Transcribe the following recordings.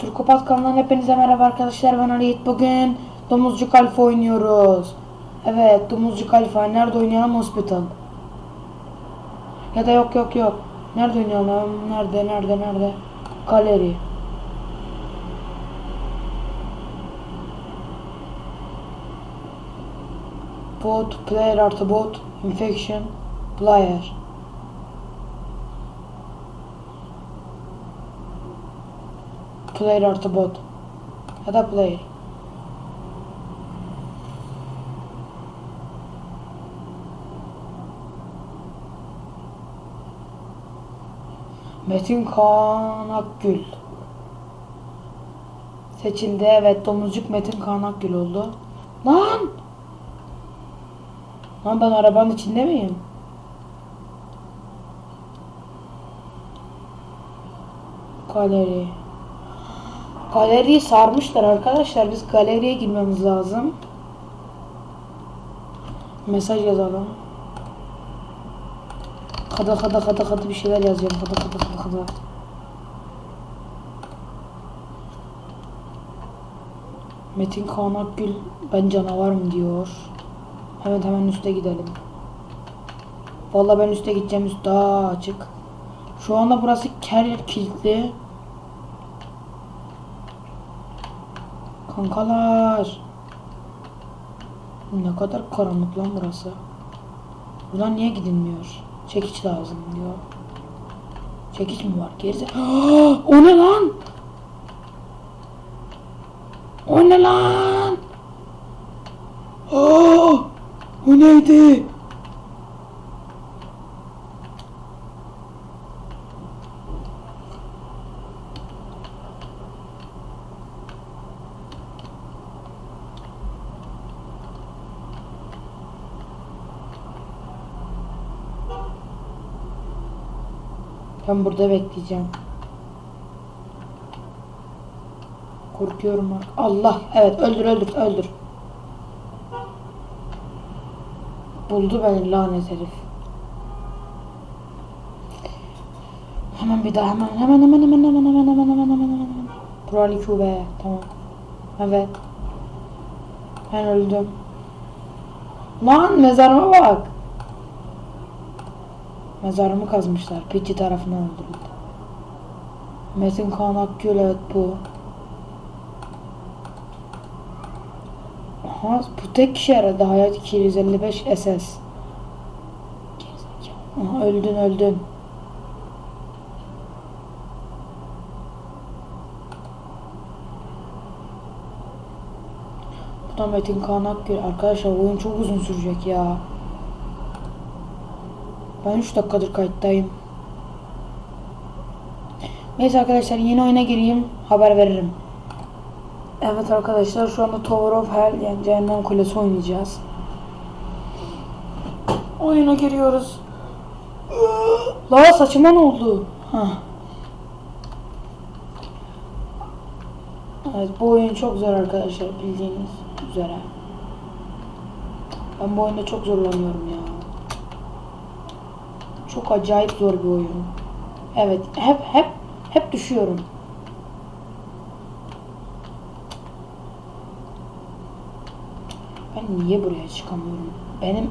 Turkopat kanalından hepinize merhaba arkadaşlar ben Ali. Bugün Domuzcuk Alfa oynuyoruz. Evet Domuzcuk Alfa nerede oynayalım hospital. Ya da yok yok yok. Nerede oynayalım? Nerede nerede nerede? Galeri. Bot, player artı bot, infection, player. Player artı bot. Ya da player. Metin Kaan Akgül. Seçildi. Evet domuzcuk Metin Kaan Akgül oldu. Lan! Lan ben arabanın içinde miyim? Galeri. Galeriyi sarmışlar arkadaşlar. Biz galeriye girmemiz lazım. Mesaj yazalım. Kada kada kada kada bir şeyler yazacağım. Kada kada kada kada. Metin Kaan Akgül ben canavarım diyor. Hemen hemen üste gidelim. Vallahi ben üste gideceğim üst daha açık. Şu anda burası ker kilitli. Kankalar. Ne kadar karanlık lan burası. Buradan niye gidilmiyor? Çekiç lazım diyor. Çekiç mi var? Gerisi. o ne lan? O ne lan? Aa, o neydi? Ben burada bekleyeceğim. Korkuyorum. Allah. Evet öldür öldür öldür. Buldu beni lanet herif. Hemen bir daha hemen hemen hemen hemen hemen hemen hemen hemen hemen hemen. Kurali Kube. Tamam. Evet. Ben öldüm. Lan mezarıma bak. Mezarımı kazmışlar. Pici tarafından öldürüldü. Metin Kaan Akgül evet bu. Aha bu tek kişi herhalde Hayat 255 SS. Aha öldün öldün. Bu da Metin Kaan Akgül. Arkadaşlar oyun çok uzun sürecek ya. Ben 3 dakikadır kayıttayım. Neyse arkadaşlar yeni oyuna gireyim haber veririm. Evet arkadaşlar şu anda Tower of Hell yani Cehennem Kulesi oynayacağız. Oyuna giriyoruz. La saçıma ne oldu? Hah. Evet bu oyun çok zor arkadaşlar bildiğiniz üzere. Ben bu oyunda çok zorlanıyorum ya. Çok acayip zor bir oyun. Evet, hep hep hep düşüyorum. Ben niye buraya çıkamıyorum? Benim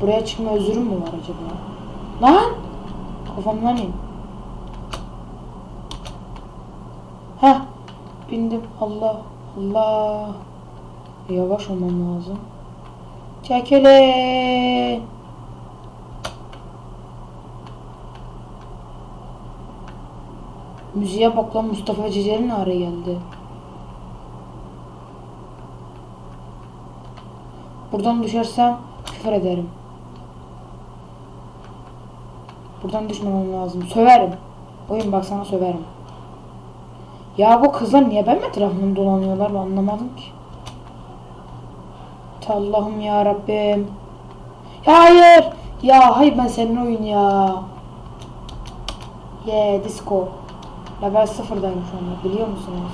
buraya çıkma özürüm mü var acaba? Lan! Kafamdan in. Heh. Bindim. Allah. Allah. Yavaş olmam lazım. Çekilin. Müziğe bak lan Mustafa Ceceli ne ara geldi. Buradan düşersem küfür ederim. Buradan düşmemem lazım. Söverim. Oyun bak sana söverim. Ya bu kızlar niye benim etrafımda dolanıyorlar ben anlamadım ki. Allah'ım ya Rabbim. Ya hayır. Ya hayır ben senin oyun ya. Yeah disco. Level sıfırdayım şu anda biliyor musunuz?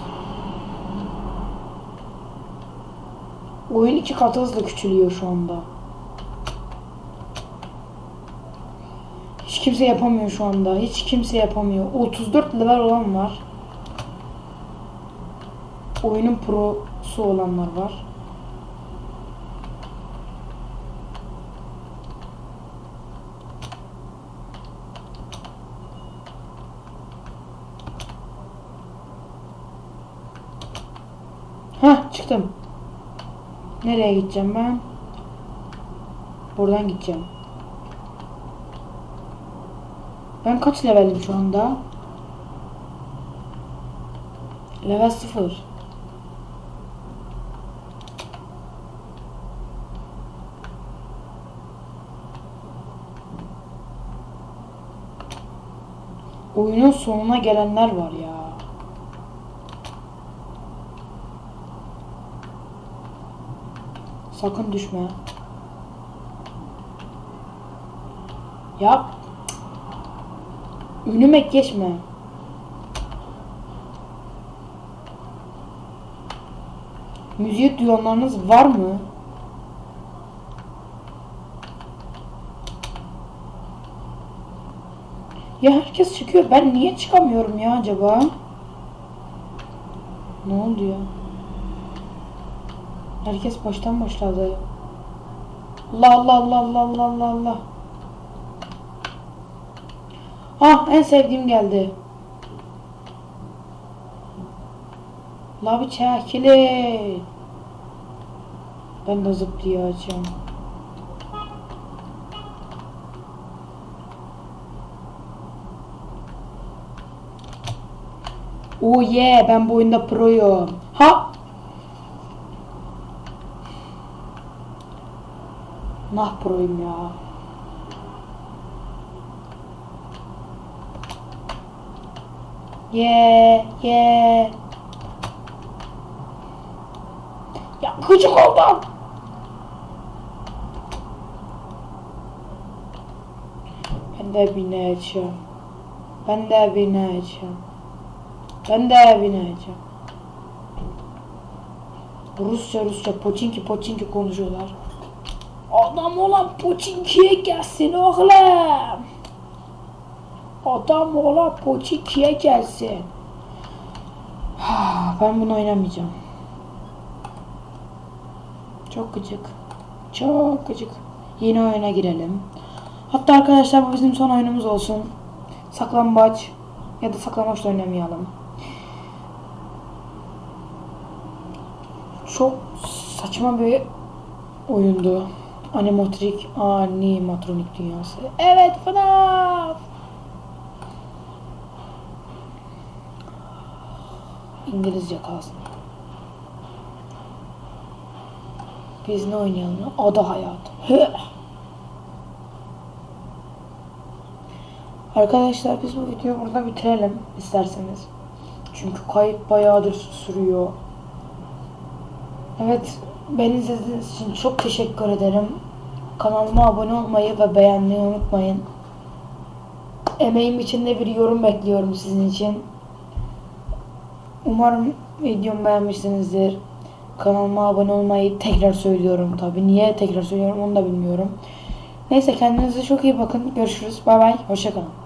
Oyun iki katı hızlı küçülüyor şu anda. Hiç kimse yapamıyor şu anda. Hiç kimse yapamıyor. 34 level olan var. oyunun prosu olanlar var. Heh çıktım. Nereye gideceğim ben? Buradan gideceğim. Ben kaç levelim şu anda? Level 0. Oyunun sonuna gelenler var ya. Sakın düşme. Yap. Önüme geçme. Müziği duyanlarınız var mı? Ya herkes çıkıyor. Ben niye çıkamıyorum ya acaba? Ne oldu ya? Herkes baştan başladı. Allah Allah Allah Allah Allah Allah Allah. Ah en sevdiğim geldi. La bir çekilin. Ben de zıplayacağım. Oh yeah ben bu oyunda proyum. Ha Nah proyum ya. Yeah, yeah. Ya gıcık oldum. Ben de bineceğim. Ben de bineceğim. Ben de bineceğim. Rusça Rusça poçinki poçinki konuşuyorlar. Adam olan poçinkiye gelsin oğlum. Adam olan poçinkiye gelsin. Ben bunu oynamayacağım. Çok gıcık. Çok gıcık. Yeni oyuna girelim. Hatta arkadaşlar bu bizim son oyunumuz olsun. Saklambaç ya da saklambaç da oynamayalım. Çok saçma bir oyundu. Animatrik, animatronik dünyası. Evet FNAF! İngilizce kalsın. Biz ne oynayalım? Ada hayatı. Arkadaşlar biz bu videoyu burada bitirelim isterseniz. Çünkü kayıt bayağıdır sürüyor. Evet, beni izlediğiniz için çok teşekkür ederim. Kanalıma abone olmayı ve beğenmeyi unutmayın. Emeğim için de bir yorum bekliyorum sizin için. Umarım videomu beğenmişsinizdir. Kanalıma abone olmayı tekrar söylüyorum tabi. Niye tekrar söylüyorum onu da bilmiyorum. Neyse kendinize çok iyi bakın. Görüşürüz. Bay bay. Hoşçakalın.